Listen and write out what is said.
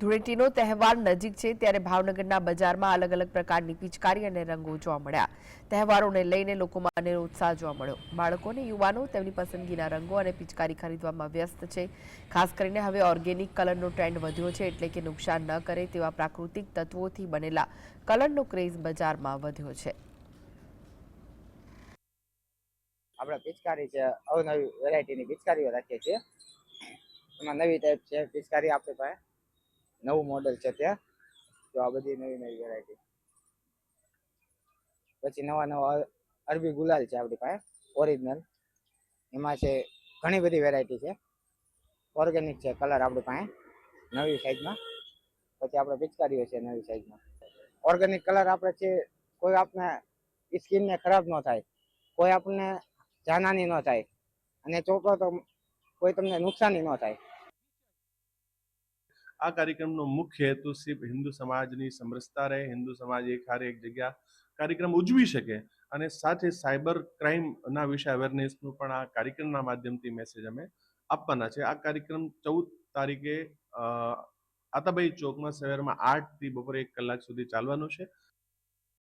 ધૂળેટીનો તહેવાર નજીક છે ત્યારે ભાવનગરના બજારમાં અલગ અલગ પ્રકારની પિચકારી અને રંગો જોવા મળ્યા. તહેવારોને લઈને લોકોમાં અનેરો ઉત્સાહ જોવા મળ્યો. બાળકો અને યુવાનો તેમની પસંદગીના રંગો અને પિચકારી ખરીદવામાં વ્યસ્ત છે. ખાસ કરીને હવે ઓર્ગેનિક કલરનો ટ્રેન્ડ વધ્યો છે એટલે કે નુકસાન ન કરે તેવા પ્રાકૃતિક તત્વોથી બનેલા કલરનો ક્રેઝ બજારમાં વધ્યો છે. આપણે પિચકારી છે, અવનવી વેરાયટીની પિચકારીઓ રાખીએ છીએ. એમાં નવી ટાઈપ છે, પિચકારી આપણી પાસે. નવું મોડેલ છે ત્યાં. તો આ બધી નવી નવી વેરાયટી પછી નવા નવા અરબી ગુલાલ છે આપણી પાસે ઓરિજિનલ એમાં છે ઘણી બધી વેરાયટી છે. ઓર્ગેનિક છે કલર આપણી પાસે, નવી સાઈઝમાં પછી આપણે પિચકારીઓ છે નવી સાઈઝમાં ઓર્ગેનિક કલર આપણે છે, કોઈ આપણે સ્કિનને ખરાબ ન થાય. કોઈ આપણને જાનહાની ન થાય. અને ચોખ્ખો તો કોઈ તમને નુકસાની ન થાય. આ કાર્યક્રમનો મુખ્ય હેતુ સિર્ફ હિન્દુ સમાજની સમરસતા રહે, હિન્દુ સમાજ એક હારે એક જગ્યા કાર્યક્રમ ઉજવી શકે અને સાથે સાયબર ક્રાઇમના વિશે અવેરનેસનું પણ આ કાર્યક્રમના માધ્યમથી મેસેજ અમે આપવાના છે. આ કાર્યક્રમ ચૌદ તારીખે આતાબાઈ ચોકમાં સવારમાં આઠથી બપોરે એક કલાક સુધી ચાલવાનો છે.